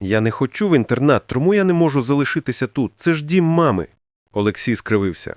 Я не хочу в інтернат, тому я не можу залишитися тут. Це ж дім мами. Олексій скривився.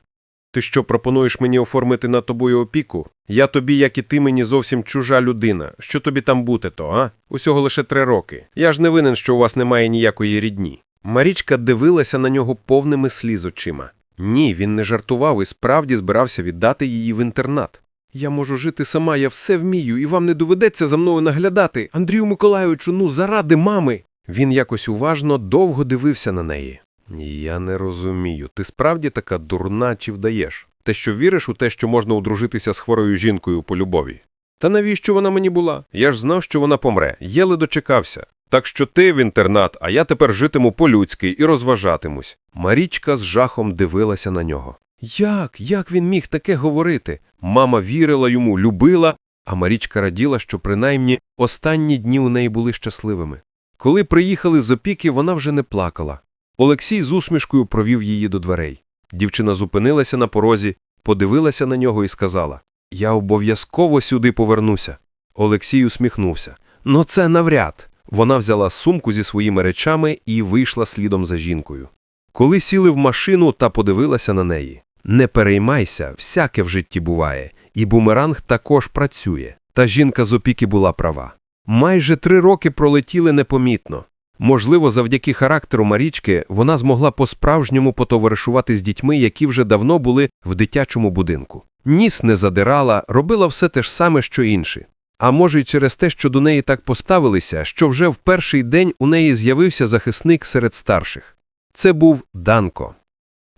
Ти що, пропонуєш мені оформити над тобою опіку? Я тобі, як і ти, мені зовсім чужа людина. Що тобі там бути то, а? Усього лише три роки. Я ж не винен, що у вас немає ніякої рідні. Марічка дивилася на нього повними сліз очима. Ні, він не жартував і справді збирався віддати її в інтернат. Я можу жити сама, я все вмію, і вам не доведеться за мною наглядати. Андрію Миколайовичу, ну заради мами. Він якось уважно довго дивився на неї. Я не розумію. Ти справді така дурна чи вдаєш? Те, що віриш у те, що можна одружитися з хворою жінкою по любові. Та навіщо вона мені була? Я ж знав, що вона помре, єле дочекався. Так що ти в інтернат, а я тепер житиму по-людськи і розважатимусь. Марічка з жахом дивилася на нього. Як? Як він міг таке говорити? Мама вірила йому, любила, а Марічка раділа, що принаймні останні дні у неї були щасливими. Коли приїхали з опіки, вона вже не плакала. Олексій з усмішкою провів її до дверей. Дівчина зупинилася на порозі, подивилася на нього і сказала: Я обов'язково сюди повернуся. Олексій усміхнувся. Ну, це навряд. Вона взяла сумку зі своїми речами і вийшла слідом за жінкою. Коли сіли в машину та подивилася на неї. Не переймайся, всяке в житті буває, і бумеранг також працює. Та жінка з опіки була права. Майже три роки пролетіли непомітно. Можливо, завдяки характеру Марічки вона змогла по-справжньому потоваришувати з дітьми, які вже давно були в дитячому будинку. Ніс не задирала, робила все те ж саме, що інші. А може, й через те, що до неї так поставилися, що вже в перший день у неї з'явився захисник серед старших. Це був Данко.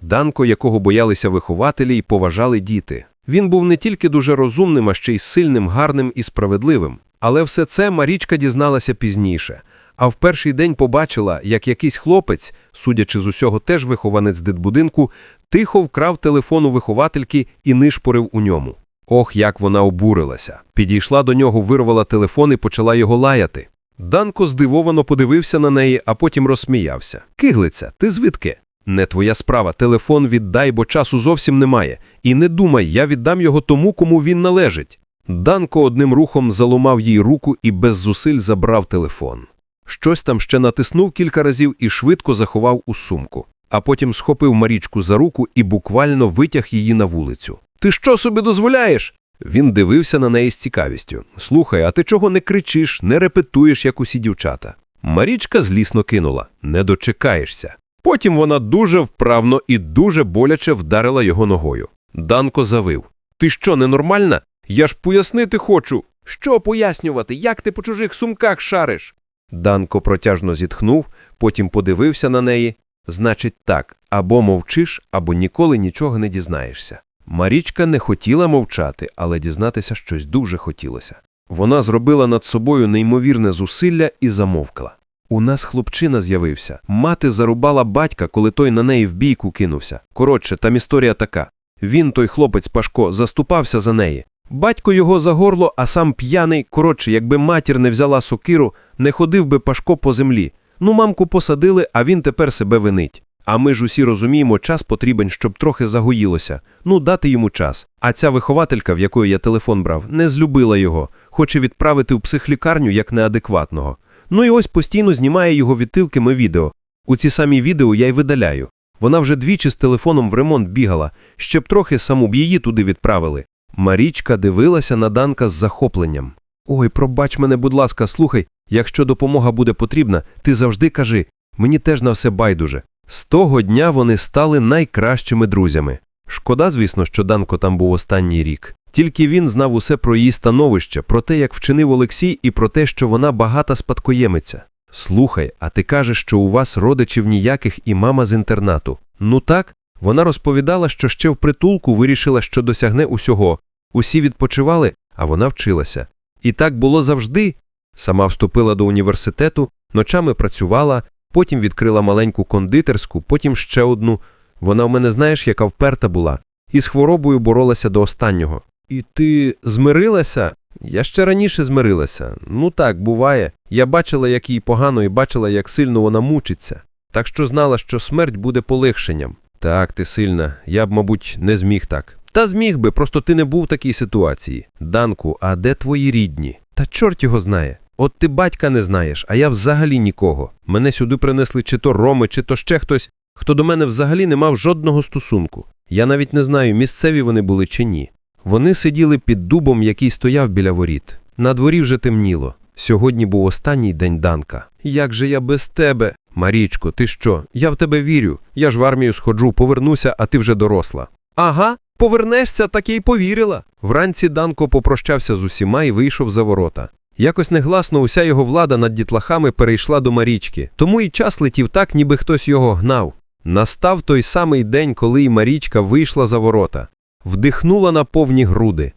Данко, якого боялися вихователі й поважали діти. Він був не тільки дуже розумним, а ще й сильним, гарним і справедливим. Але все це Марічка дізналася пізніше. А в перший день побачила, як якийсь хлопець, судячи з усього теж вихованець дитбудинку, тихо вкрав телефон у виховательки і нишпорив у ньому. Ох, як вона обурилася. Підійшла до нього, вирвала телефон і почала його лаяти. Данко здивовано подивився на неї, а потім розсміявся. Киглиця, ти звідки? Не твоя справа, телефон віддай, бо часу зовсім немає. І не думай, я віддам його тому, кому він належить. Данко одним рухом заломав їй руку і без зусиль забрав телефон. Щось там ще натиснув кілька разів і швидко заховав у сумку, а потім схопив Марічку за руку і буквально витяг її на вулицю. Ти що собі дозволяєш? Він дивився на неї з цікавістю. Слухай, а ти чого не кричиш, не репетуєш, як усі дівчата? Марічка злісно кинула не дочекаєшся. Потім вона дуже вправно і дуже боляче вдарила його ногою. Данко завив. Ти що, ненормальна? Я ж пояснити хочу. Що пояснювати? Як ти по чужих сумках шариш? Данко протяжно зітхнув, потім подивився на неї. Значить, так, або мовчиш, або ніколи нічого не дізнаєшся. Марічка не хотіла мовчати, але дізнатися щось дуже хотілося. Вона зробила над собою неймовірне зусилля і замовкла. У нас хлопчина з'явився. Мати зарубала батька, коли той на неї в бійку кинувся. Коротше, там історія така. Він, той хлопець Пашко, заступався за неї. Батько його за горло, а сам п'яний, коротше, якби матір не взяла сокиру, не ходив би Пашко по землі. Ну, мамку посадили, а він тепер себе винить. А ми ж усі розуміємо, час потрібен, щоб трохи загоїлося. Ну, дати йому час. А ця вихователька, в якої я телефон брав, не злюбила його, хоче відправити в психлікарню як неадекватного. Ну і ось постійно знімає його відтивками відео. У ці самі відео я й видаляю. Вона вже двічі з телефоном в ремонт бігала, щоб трохи саму б її туди відправили. Марічка дивилася на Данка з захопленням. Ой, пробач мене, будь ласка, слухай, якщо допомога буде потрібна, ти завжди кажи, мені теж на все байдуже. З того дня вони стали найкращими друзями. Шкода, звісно, що Данко там був останній рік. Тільки він знав усе про її становище, про те, як вчинив Олексій, і про те, що вона багата спадкоємиця. Слухай, а ти кажеш, що у вас родичів ніяких і мама з інтернату. Ну так, вона розповідала, що ще в притулку вирішила, що досягне усього. Усі відпочивали, а вона вчилася. І так було завжди. Сама вступила до університету, ночами працювала, потім відкрила маленьку кондитерську, потім ще одну. Вона в мене знаєш, яка вперта була, і з хворобою боролася до останнього. І ти змирилася? Я ще раніше змирилася. Ну так, буває. Я бачила, як їй погано, і бачила, як сильно вона мучиться. Так що знала, що смерть буде полегшенням. Так, ти сильна, я б, мабуть, не зміг так. Та зміг би, просто ти не був в такій ситуації. Данку, а де твої рідні? Та чорт його знає. От ти батька не знаєш, а я взагалі нікого. Мене сюди принесли чи то роми, чи то ще хтось, хто до мене взагалі не мав жодного стосунку. Я навіть не знаю, місцеві вони були чи ні. Вони сиділи під дубом, який стояв біля воріт. На дворі вже темніло. Сьогодні був останній день Данка. Як же я без тебе? Марічко, ти що? Я в тебе вірю. Я ж в армію сходжу, повернуся, а ти вже доросла. Ага, повернешся, так я й повірила. Вранці Данко попрощався з усіма і вийшов за ворота. Якось негласно уся його влада над дітлахами перейшла до Марічки, тому і час летів так, ніби хтось його гнав. Настав той самий день, коли й Марічка вийшла за ворота, вдихнула на повні груди.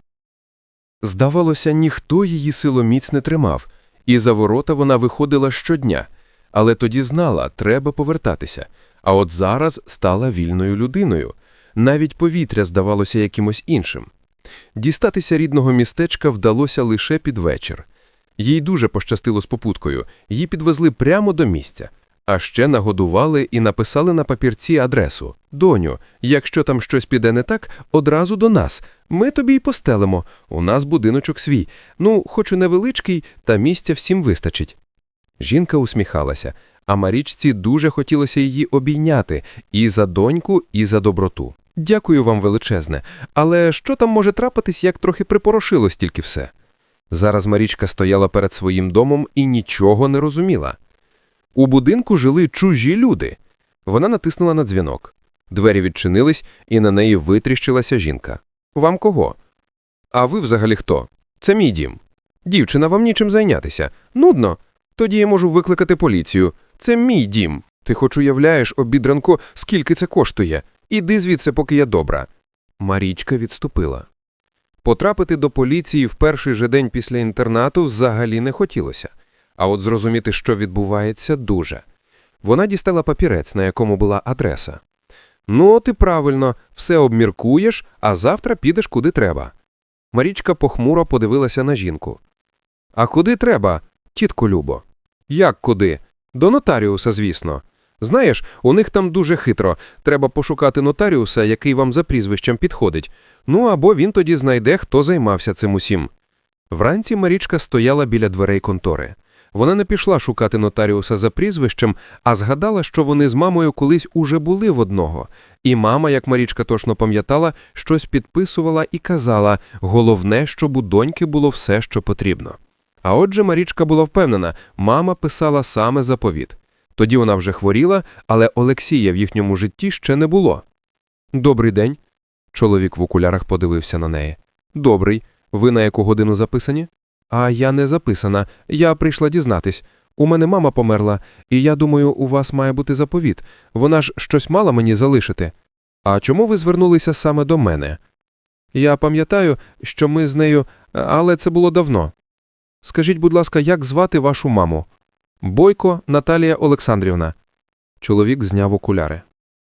Здавалося, ніхто її силоміць не тримав, і за ворота вона виходила щодня, але тоді знала, треба повертатися, а от зараз стала вільною людиною. Навіть повітря здавалося якимось іншим. Дістатися рідного містечка вдалося лише під вечір. Їй дуже пощастило з попуткою, її підвезли прямо до місця, а ще нагодували і написали на папірці адресу Доню, якщо там щось піде не так, одразу до нас. Ми тобі й постелимо. У нас будиночок свій. Ну, хоч і невеличкий, та місця всім вистачить. Жінка усміхалася, а Марічці дуже хотілося її обійняти і за доньку, і за доброту. Дякую вам величезне, але що там може трапитись, як трохи припорошилось тільки все? Зараз Марічка стояла перед своїм домом і нічого не розуміла. У будинку жили чужі люди. Вона натиснула на дзвінок. Двері відчинились, і на неї витріщилася жінка. Вам кого? А ви взагалі хто? Це мій дім. Дівчина, вам нічим зайнятися. Нудно. Тоді я можу викликати поліцію. Це мій дім. Ти хоч уявляєш, обідранко, скільки це коштує. Іди звідси, поки я добра. Марічка відступила. Потрапити до поліції в перший же день після інтернату взагалі не хотілося. А от зрозуміти, що відбувається, дуже. Вона дістала папірець, на якому була адреса. Ну, і правильно, все обміркуєш, а завтра підеш куди треба. Марічка похмуро подивилася на жінку. А куди треба, тітко Любо? Як куди? До нотаріуса, звісно. Знаєш, у них там дуже хитро. Треба пошукати нотаріуса, який вам за прізвищем підходить. Ну або він тоді знайде, хто займався цим усім. Вранці Марічка стояла біля дверей контори. Вона не пішла шукати нотаріуса за прізвищем, а згадала, що вони з мамою колись уже були в одного. І мама, як Марічка точно пам'ятала, щось підписувала і казала головне, щоб у доньки було все, що потрібно. А отже, Марічка була впевнена, мама писала саме заповіт. Тоді вона вже хворіла, але Олексія в їхньому житті ще не було. Добрий день. Чоловік в окулярах подивився на неї. Добрий. Ви на яку годину записані? А я не записана. Я прийшла дізнатись. У мене мама померла, і я думаю, у вас має бути заповіт. Вона ж щось мала мені залишити. А чому ви звернулися саме до мене? Я пам'ятаю, що ми з нею, але це було давно. Скажіть, будь ласка, як звати вашу маму? Бойко Наталія Олександрівна. Чоловік зняв окуляри.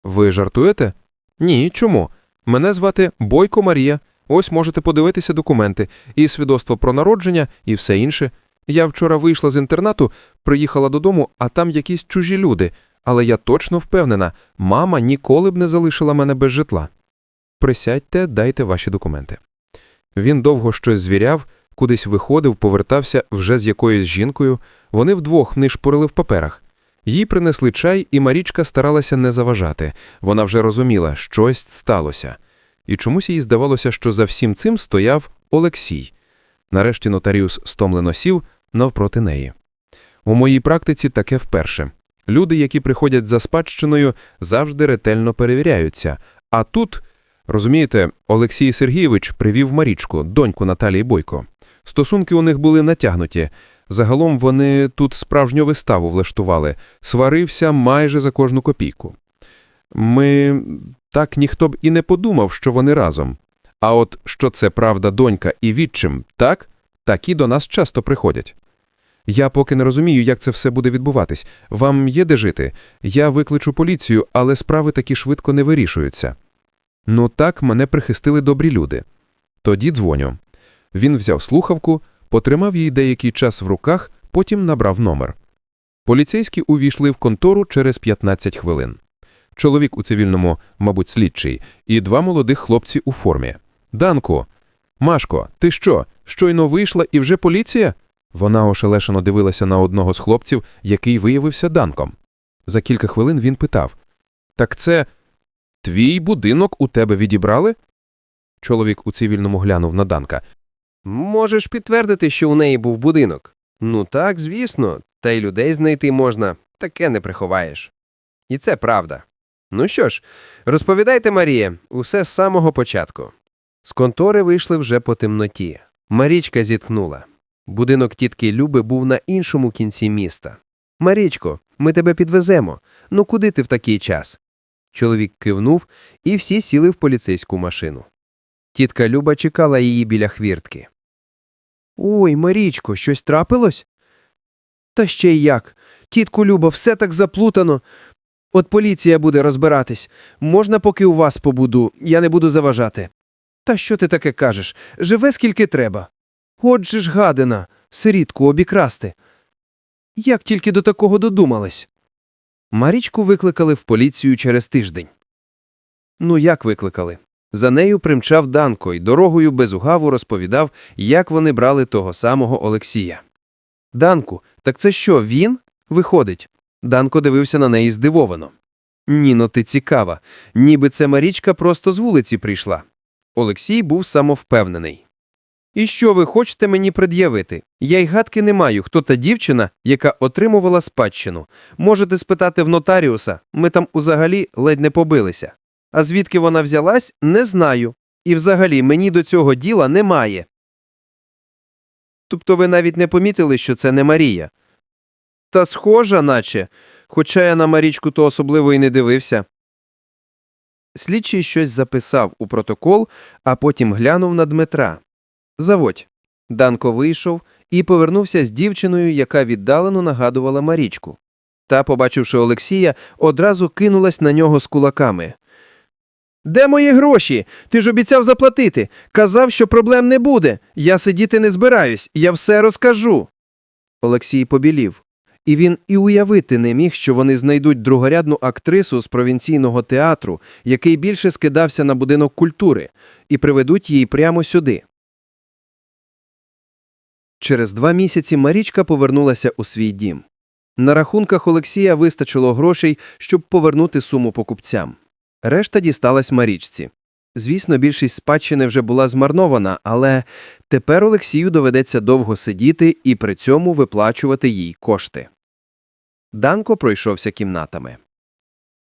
Ви жартуєте? Ні, чому? Мене звати Бойко Марія. Ось можете подивитися документи, і свідоцтво про народження, і все інше. Я вчора вийшла з інтернату, приїхала додому, а там якісь чужі люди. Але я точно впевнена, мама ніколи б не залишила мене без житла. Присядьте, дайте ваші документи. Він довго щось звіряв, кудись виходив, повертався вже з якоюсь жінкою. Вони вдвох нишпорили в паперах. Їй принесли чай, і Марічка старалася не заважати. Вона вже розуміла, щось сталося. І чомусь їй здавалося, що за всім цим стояв Олексій. Нарешті нотаріус стомлено сів навпроти неї. У моїй практиці таке вперше. Люди, які приходять за спадщиною, завжди ретельно перевіряються. А тут, розумієте, Олексій Сергійович привів Марічку, доньку Наталії Бойко. Стосунки у них були натягнуті. Загалом вони тут справжню виставу влаштували, сварився майже за кожну копійку. Ми так ніхто б і не подумав, що вони разом. А от що це правда донька і відчим, так, такі до нас часто приходять. Я поки не розумію, як це все буде відбуватись. Вам є де жити? Я викличу поліцію, але справи такі швидко не вирішуються. Ну так мене прихистили добрі люди. Тоді дзвоню. Він взяв слухавку, потримав її деякий час в руках, потім набрав номер. Поліцейські увійшли в контору через 15 хвилин. Чоловік у цивільному, мабуть, слідчий, і два молодих хлопці у формі. Данко, Машко, ти що, щойно вийшла і вже поліція? Вона ошелешено дивилася на одного з хлопців, який виявився Данком. За кілька хвилин він питав: Так це твій будинок у тебе відібрали? Чоловік у цивільному глянув на Данка. Можеш підтвердити, що у неї був будинок? Ну так, звісно, та й людей знайти можна, таке не приховаєш. І це правда. Ну що ж, розповідайте, Марія, усе з самого початку. З контори вийшли вже по темноті. Марічка зітхнула. Будинок тітки Люби був на іншому кінці міста. Марічко, ми тебе підвеземо. Ну куди ти в такий час? Чоловік кивнув, і всі сіли в поліцейську машину. Тітка Люба чекала її біля хвіртки. Ой, Марічко, щось трапилось? Та ще й як. Тітку Люба, все так заплутано. От поліція буде розбиратись. Можна, поки у вас побуду, я не буду заважати. Та що ти таке кажеш? Живе скільки треба. Отже ж гадина, сирітку обікрасти. Як тільки до такого додумались? Марічку викликали в поліцію через тиждень. Ну, як викликали? За нею примчав Данко і дорогою без угаву розповідав, як вони брали того самого Олексія. Данку, так це що, він? Виходить. Данко дивився на неї здивовано. Ніно, ти цікава, ніби це Марічка просто з вулиці прийшла. Олексій був самовпевнений. І що ви хочете мені пред'явити? Я й гадки не маю, хто та дівчина, яка отримувала спадщину. Можете спитати в нотаріуса, ми там узагалі ледь не побилися. А звідки вона взялась, не знаю. І взагалі мені до цього діла немає. Тобто ви навіть не помітили, що це не Марія. Та схожа, наче, хоча я на Марічку то особливо і не дивився. Слідчий щось записав у протокол, а потім глянув на Дмитра. Заводь. Данко вийшов і повернувся з дівчиною, яка віддалено нагадувала Марічку. Та, побачивши Олексія, одразу кинулась на нього з кулаками. Де мої гроші? Ти ж обіцяв заплатити. Казав, що проблем не буде. Я сидіти не збираюсь, я все розкажу. Олексій побілів. І він і уявити не міг, що вони знайдуть другорядну актрису з провінційного театру, який більше скидався на будинок культури, і приведуть її прямо сюди. Через два місяці Марічка повернулася у свій дім. На рахунках Олексія вистачило грошей, щоб повернути суму покупцям. Решта дісталась Марічці. Звісно, більшість спадщини вже була змарнована, але тепер Олексію доведеться довго сидіти і при цьому виплачувати їй кошти. Данко пройшовся кімнатами.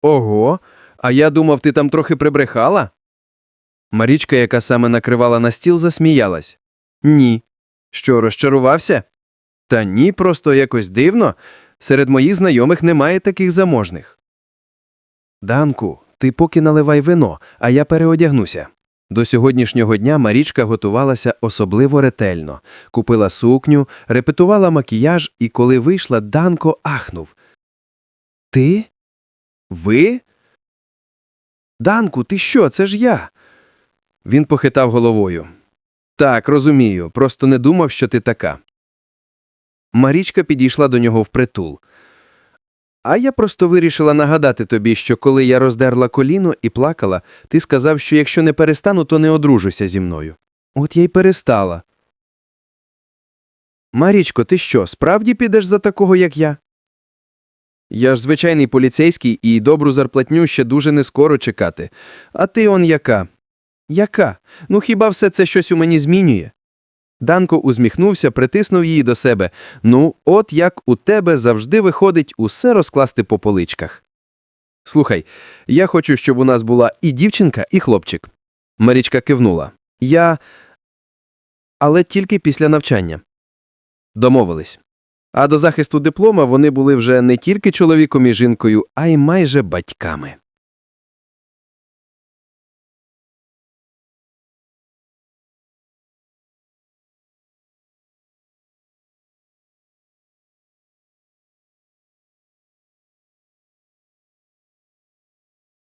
Ого, а я думав, ти там трохи прибрехала? Марічка, яка саме накривала на стіл, засміялась. Ні. Що, розчарувався? Та ні, просто якось дивно. Серед моїх знайомих немає таких заможних. Данку, ти поки наливай вино, а я переодягнуся. До сьогоднішнього дня Марічка готувалася особливо ретельно, купила сукню, репетувала макіяж, і коли вийшла, Данко ахнув. Ти? Ви? Данку, ти що? Це ж я. Він похитав головою. Так, розумію, просто не думав, що ти така. Марічка підійшла до нього впритул. А я просто вирішила нагадати тобі, що коли я роздерла коліно і плакала, ти сказав, що якщо не перестану, то не одружуся зі мною. От я й перестала. Марічко, ти що, справді підеш за такого, як я? Я ж звичайний поліцейський і добру зарплатню ще дуже не скоро чекати. А ти он яка? Яка? Ну хіба все це щось у мені змінює? Данко усміхнувся, притиснув її до себе. Ну, от як у тебе завжди виходить усе розкласти по поличках. Слухай, я хочу, щоб у нас була і дівчинка, і хлопчик. Марічка кивнула. Я. Але тільки після навчання. Домовились. А до захисту диплома вони були вже не тільки чоловіком і жінкою, а й майже батьками.